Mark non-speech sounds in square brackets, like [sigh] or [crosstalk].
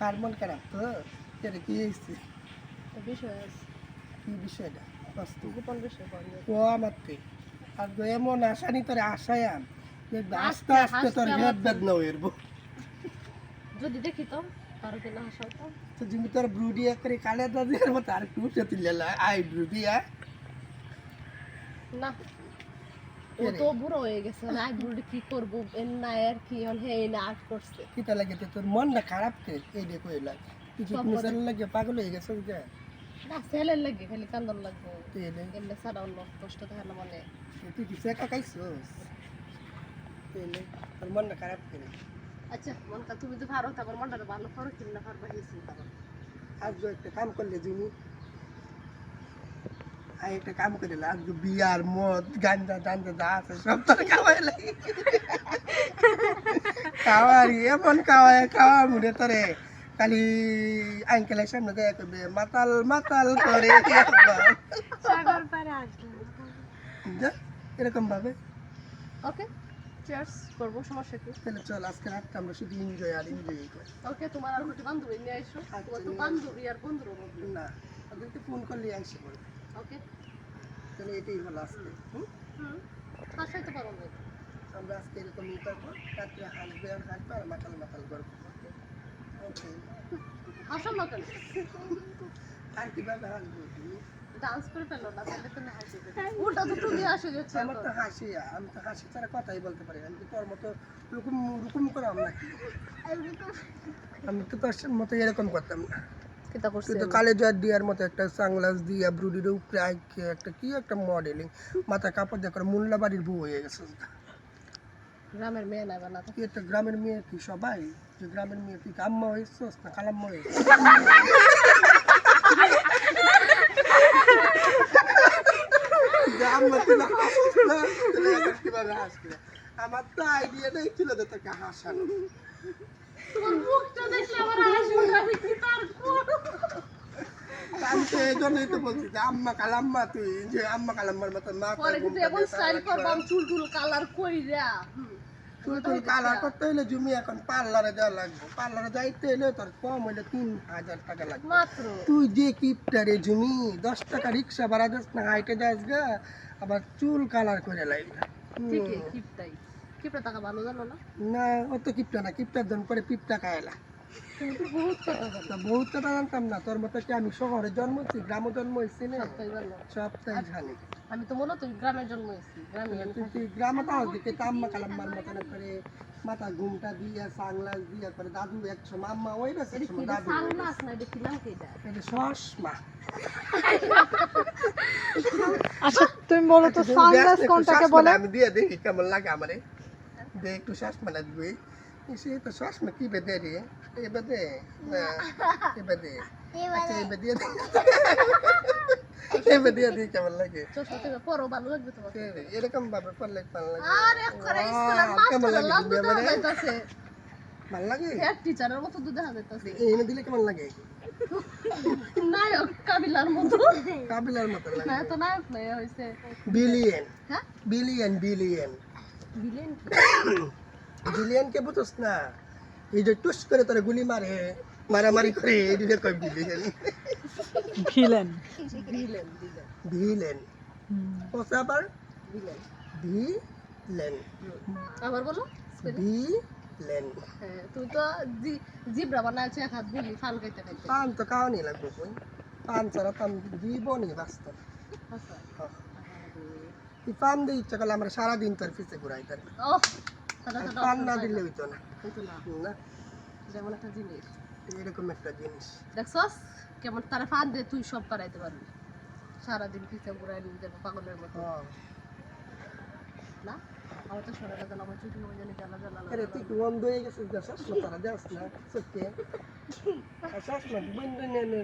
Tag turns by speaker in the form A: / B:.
A: কার মন খারাপ তো এটা কি হয়েছে?
B: বিষয় আছে
A: কি বিষয়টা? বস্তু
B: গোপন বিষয়
A: ও আমার আর এমন আশানি তোরে আশায়াম যে আস্তে আস্তে তোর
B: আমার
A: ব্যাগ হইব
B: যদি দেখি তো তো
A: তুমি তোর ব্রুডিয়া করে কালে মতো আর উঠে তুললে আই ব্রুডিয়া
B: না। ও তো বুড়ো হয়ে গেছে না কি করব? না এর কি হল হে না আর্ট করছে।
A: লাগে তো? তোর মনটা খারাপ কে এই দেখো। লাগে। পাগল হয়ে গেছে যে
B: না ছেলের লাগে খালি কান্দন লাগবো। এমনি ছাড়া অন্য কষ্ট থাকে না মনে।
A: তুই কি সেকা খাইছস? তোর মনটা খারাপ করে
B: আচ্ছা মনকা তুমি তো ভালো তারপর মনটা ভালো করো কিনা না পারবা হেসি
A: আজ একটা কাম করলে তুমি আই একটা কাম করে আজ বিয়ার মদ গাঞ্জা টাঞ্জা যা আছে সব তোর খাওয়াই লাগে। খাওয়ারি এমন খাওয়ায় খাওয়া মুড়ে তোরে। খালি আঙ্কেলের সামনে দেয়া করবে মাতাল মাতাল করে এরকম ভাবে।
B: ওকে চিয়ার্স করব সমস্যা কি?
A: তাহলে চল আজকে রাতটা আমরা শুধু এনজয় আর এনজয় করি।
B: ওকে তোমার আর দুটি বান্ধবী নিয়ে আইসো। তোমার তো বান্ধবী আর বন্ধুরও বলবে
A: না ওদেরকে ফোন করলে আসে বলবে
B: ওকে।
A: তাহলে এটাই হলো আজকে হুম?
B: হুম। হাসাইতে পারো না
A: আমরা আজকে এরকম ই করব রাত্রে হাসবে আর হাসবে আর মাতাল মাতাল করব। ওকে।
B: না কেন?
A: আর কীভাবে হাসবো তুমি?
B: ডান্স করে ফেলো না তাহলে তুমি হাসিবে উল্টা তো তুমি হাসি যাচ্ছে
A: আমার তো। হাসি আমি তো হাসি ছাড়া কথাই বলতে পারি না। আমি তো তোর মতো রুকুম রুকুম করে আমরা আমি তো তোর মতো এরকম করতাম না।
B: কিতা করছে।
A: তো কালে জয় দিয়ার মতো একটা সাংলাস দিয়া ব্রুডির উপরে আইকে একটা কি একটা মডেলিং মাথা কাপড় দিয়ে করে মোল্লা বাড়ির বউ হয়ে গেছে।
B: গ্রামের মেয়ে নাই বানা
A: কি একটা গ্রামের মেয়ে কি সবাই? যে গ্রামের মেয়ে তুই কি আম্মা হয়েছিস না খালাম্মা হয়েছিস না না? আমার তো আইডিয়া নেই ছিল তোকে হাসানো।
B: তোমার মুখটা দেখলে আমার হাসি উঠে আমি কি তার
A: আমি তো এই জন্যই তো বলছি যে আম্মা কালাম্মা তুই যে আম্মা কালাম্মার মতো মা
B: পরে কিন্তু এমন স্টাইল করবাম চুল টুল কালার কইরা
A: তুই তুই কালার করতে হলে জমি এখন পার্লারে দেওয়া লাগবে। পার্লারে যাইতে হলে তোর কম হইলে তিন হাজার টাকা লাগবে।
B: মাত্র?
A: তুই যে কিপটারে জমি দশ টাকা রিক্সা ভাড়া যাস না হাইটে যাস গা আবার চুল কালার করে লাগবে
B: ঠিকই কিপটাই। কিপটা টাকা ভালো জানো না?
A: না অত কিপটা না কিপটার জন পরে পিপটা খায়লা
B: বহুত কথা
A: বহুত কথা জানতাম না। তোর মতো কি আমি শহরে জন্মছি গ্রামে জন্ম হয়েছি না?
B: সবটাই জানি। আমি তো মনে তুই গ্রামের জন্ম হয়েছি। গ্রামে
A: তুই গ্রামে তাও দিকে তো কালাম্মার মতন করে মাথা ঘুমটা দিয়া সাংলাস দিয়া করে দাদু একশো আম্মা ওই দাদু।
B: সাংলাস না এটা নাম কি এটা?
A: এটা
C: আচ্ছা তুমি বলো তো সানগ্লাস কোনটাকে বলে?
A: আমি দিয়ে দেখি কেমন লাগে আমারে। দে একটু চশমা না সে তো চশমা কি বেদে রে এ বেদে না এ বেদে আচ্ছা এ বেদে এ বেদে দিয়ে কেমন লাগে
B: পরও ভালো লাগবে
A: রে, এরকম ভাবে পড়লে ভালো লাগে
B: আরে করে স্কুলের মাস্টার
A: লাগে
B: লাগবে? যাইতাছে
A: ভালো লাগে
B: হেড টিচারের মতো তো দেখা যাইতাছে
A: এনে দিলে কেমন লাগে
B: নায়ক কাবিলার মতো
A: কাবিলার মতো লাগে
B: না তো নায়ক নাই হইছে
A: বিলিয়ন
B: হ্যাঁ
A: বিলিয়ন বিলিয়ন বিলিয়ন কে বুঝছ না? এই যে টুস করে তোরা গুলি মারে মারামারি করে এদিকে কই
C: ভিলেন
B: ভিলেন ভিলেন
A: ভিলেন কত আবার?
B: ভিলেন
A: ভিলেন
B: আবার বলো।
A: ভিলেন
B: হ্যাঁ তুই তো জি- জিব্রা বানাইছে এক হাত দিলি ফাল খাইতে খাইতে
A: পান তো খাওয়ানি লাগবে কই? পান ছাড়া পান জীবনই বাস্তব
B: আচ্ছা।
A: পান দিয়ে ইচ্ছা করলে আমরা সারাদিন তোর পিছে ঘুরাই তার। পান না দিলে হইতো না।
B: কিন্তু না।
A: না।
B: যেমন একটা জিনিস।
A: এরকম একটা জিনিস।
B: দেখছস? কেমন তারা ফান দিয়ে তুই সব করাইতে পারবি। সারাদিন পিছিয়ে ঘুরাই নিয়ে যাব পাগলের মতো।
A: হ্যাঁ।
B: না? আমার তো শরীরে গেল আমার চুটি মজা নিয়ে জ্বালা জ্বালা
A: আরে তুই কি বন্ধ হয়ে গেছিস? যা শ্বাস না [laughs] তারা যাস না। সত্যি? শ্বাস না বন্ধ নিয়ে নে